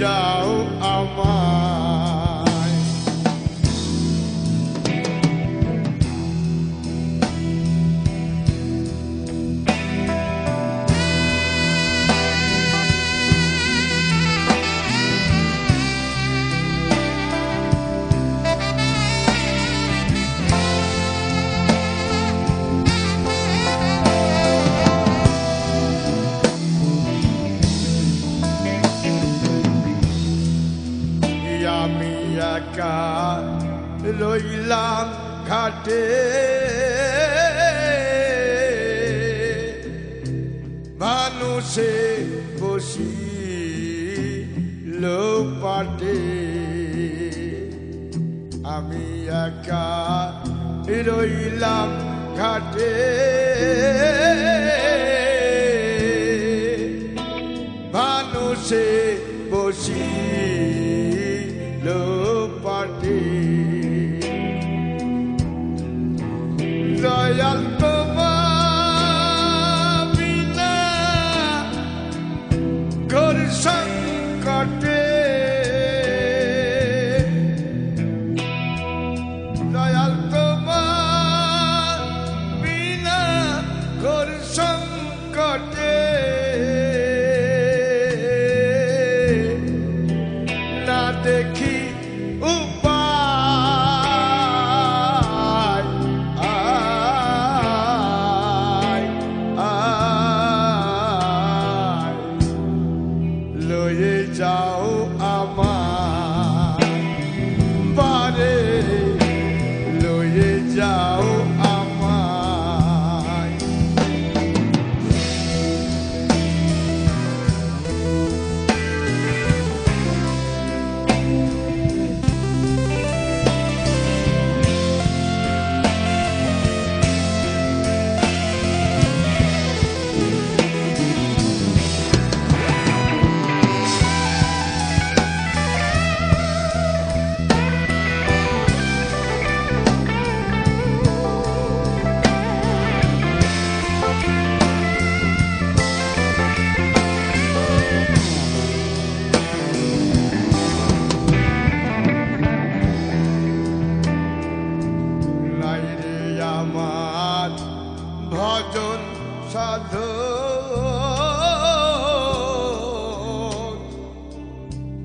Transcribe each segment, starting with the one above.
job. একা রইলাম ঘাটে। মানুষে বসি লোপাটে। আমি একা রইলাম ঘাটে। মানুষে বসি লো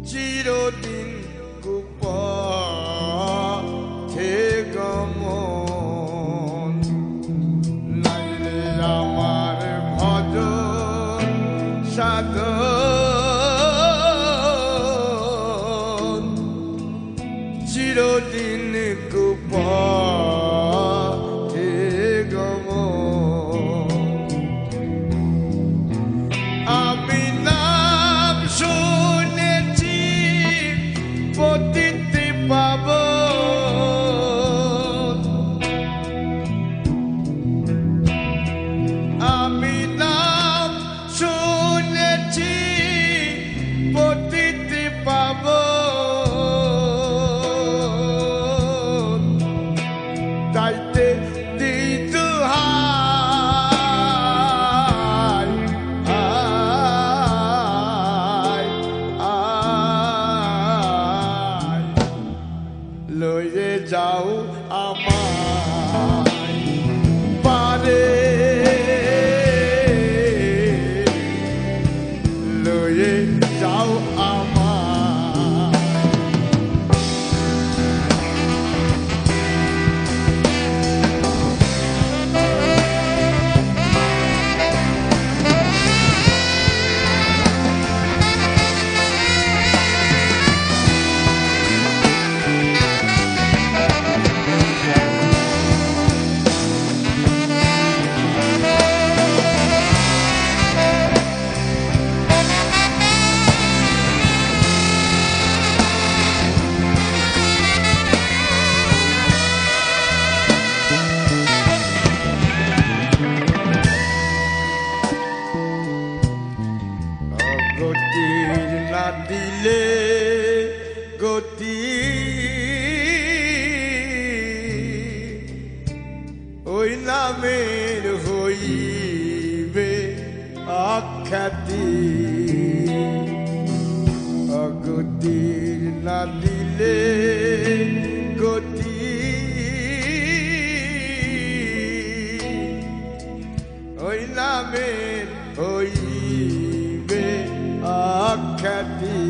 চিরদিন কুপ থে গম নাইলে আমার ভজ সাগর যাও আমার ওই নামের হইবে আখ্যাতি। অগতির না দিলে গতি। ওই নামের হইবে আখ্যাতি।